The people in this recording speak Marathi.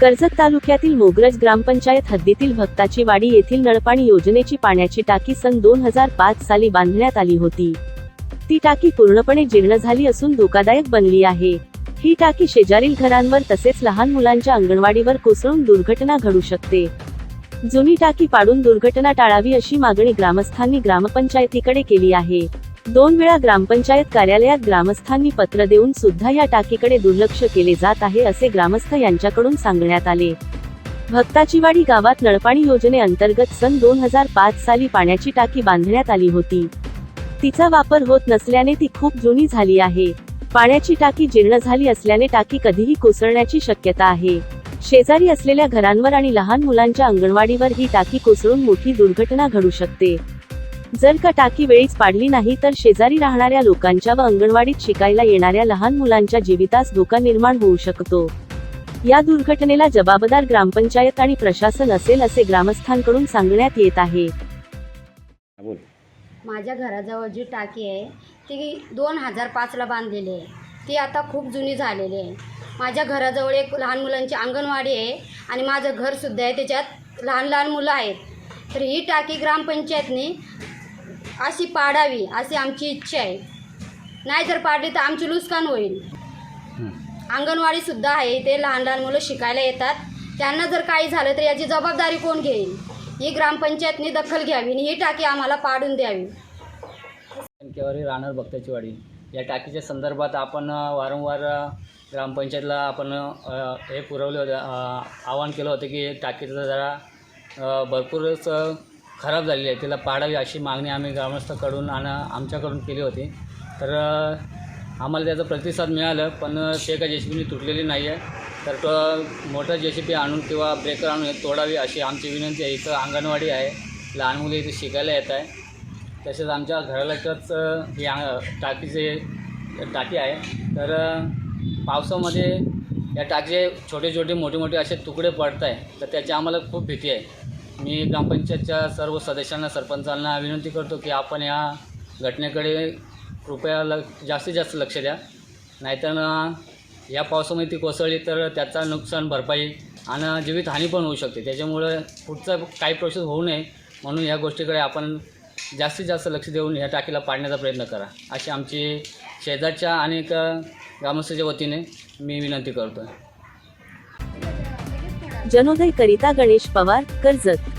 कर्जत तालुक्यातील मोगरज ग्रामपंचायत हद्दीतील भक्ताची वाडी येथील नळपाणी योजनेची पाण्याची टाकी सन दोन हजार पाच साली बांधण्यात आली होती. ती टाकी पूर्णपणे जीर्ण झाली असून धोकादायक बनली आहे. ही टाकी शेजारील घरांवर तसेच लहान मुलांच्या अंगणवाडीवर कोसळून दुर्घटना घडू शकते. जुनी टाकी पाडून दुर्घटना टाळावी अशी मागणी ग्रामस्थांनी ग्रामपंचायतीकडे केली आहे. दोन वेळा ग्रामपंचायत कार्यालयात ग्रामस्थांनी पत्र देऊन सुद्धा या टाकीकडे दुर्लक्ष केले जात आहे असे ग्रामस्थ यांच्याकडून सांगण्यात आले. भक्ताचीवाडी गावात नळपाणी योजनेअंतर्गत सन दोन हजार पाच साली पाण्याची टाकी बांधण्यात आली होती. तिचा वापर होत नसल्याने ती खूप जुनी झाली आहे. पाण्याची टाकी जीर्ण झाली असल्याने टाकी कधीही कोसळण्याची शक्यता आहे. शेजारी असलेल्या घरांवर आणि लहान मुलांच्या अंगणवाडीवर ही टाकी कोसळून मोठी दुर्घटना घडू शकते. जर का टाकी वेळीच पाडली नाही तर शेजारी राहणाऱ्या लोकांच्या व अंगणवाडीत शिकायला येणाऱ्या लहान मुलांच्या जीवितास धोका निर्माण होऊ शकतो. या दुर्घटनेला जबाबदार ग्रामपंचायत आणि प्रशासन असेल असे ग्रामस्थांकडून सांगण्यात येत आहे. माझ्या घराजवळ जी टाकी आहे ती दोन हजार पाचला बांधलेली आहे. ती आता खूप जुनी झालेली आहे. माझ्या घराजवळ एक लहान मुलांची अंगणवाडी आहे आणि माझं घरसुद्धा आहे. त्याच्यात लहान लहान मुलं आहेत. तर ही टाकी ग्रामपंचायतनी अशी पाडावी अशी आमची इच्छा आहे. नाही जर पाडली तर आमची नुकसान होईल. अंगणवाडीसुद्धा आहे ते लहान लहान मुलं शिकायला येतात. त्यांना जर काही झालं तर याची जबाबदारी कोण घेईल? ही ग्रामपंचायतनी दखल घ्यावी आणि ही टाकी आम्हाला पाडून द्यावी. राहणार भक्ताची वाडी. या टाकीच्या संदर्भात आपण वारंवार ग्रामपंचायतला आपण हे पुरवले होते आवाहन केलं होतं की टाकीचं जरा भरपूरच खराब झालेली आहे. तिला पाडावी अशी मागणी आम्ही ग्रामस्थाकडून आणि आमच्याकडून केली होती. तर आम्हाला त्याचा प्रतिसाद मिळालं पण ते काय जे सी बीने तुटलेली नाही आहे. तर तो मोठा जे सी बी आणून किंवा ब्रेकर आणून तोडावी अशी आमची विनंती आहे. इथं अंगणवाडी आहे. लहान मुली इथे शिकायला येत आहे. तसेच आमच्या घरालाच हे टाकीचे टाकी आहे. तर पावसामध्ये या टाकीचे छोटे छोटे मोठे मोठे असे तुकडे पडत आहे तर त्याची आम्हाला खूप भीती आहे. मी ग्रामपंचायतच्या सर्व सदस्यांना सरपंचांना विनंती करतो की आपण या घटनेकडे कृपया ल जास्तीत जास्त लक्ष द्या. नाहीतर या पावसामध्ये ती कोसळली तर त्याचा नुकसान भरपाई आणि जीवितहानी पण होऊ शकते. त्याच्यामुळं पुढचं काही प्रोसेस होऊ नये म्हणून या गोष्टीकडे आपण जास्तीत जास्त लक्ष देऊन ह्या टाकीला पाडण्याचा प्रयत्न करा. अशी आमची शेजारच्या अनेक ग्रामस्थाच्या वतीने मी विनंती करतो आहे जनोदय करिता गणेश पवार कर्जत.